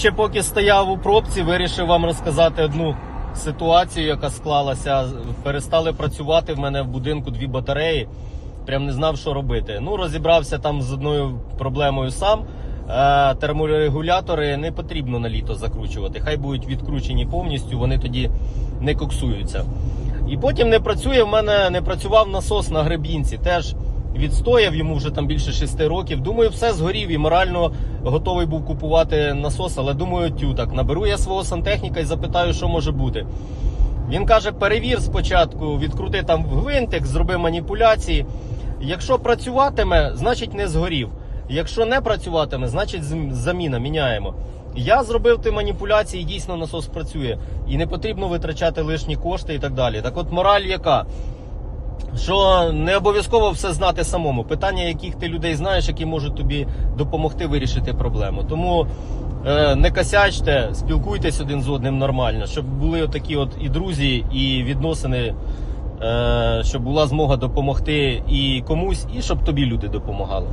ще поки стояв у пробці, вирішив вам розказати одну ситуацію, яка склалася. Перестали працювати в мене в будинку дві батареї. Прям не знав, що робити. Ну, розібрався там з одною проблемою сам. Е, терморегулятори не потрібно на літо закручувати. Хай будуть відкручені повністю, вони тоді не коксуються. І потім не працює. В мене не працював насос на гребінці. Теж відстояв йому вже там більше 6 років. Думаю, все згорів і морально готовий був купувати насос, але думаю, тю так. Наберу я свого сантехніка і запитаю, що може бути. Він каже: перевір спочатку, відкрути там гвинтик, зроби маніпуляції. Якщо працюватиме, значить не згорів. Якщо не працюватиме, значить заміна, міняємо. Я зробив ті маніпуляції, дійсно насос працює. І не потрібно витрачати лишні кошти і так далі. Так от мораль яка? Що не обов'язково все знати самому. Питання, яких ти людей знаєш, які можуть тобі допомогти вирішити проблему. Тому е, не косячте, спілкуйтесь один з одним нормально, щоб були такі от і друзі, і відносини, е, щоб була змога допомогти і комусь, і щоб тобі люди допомагали.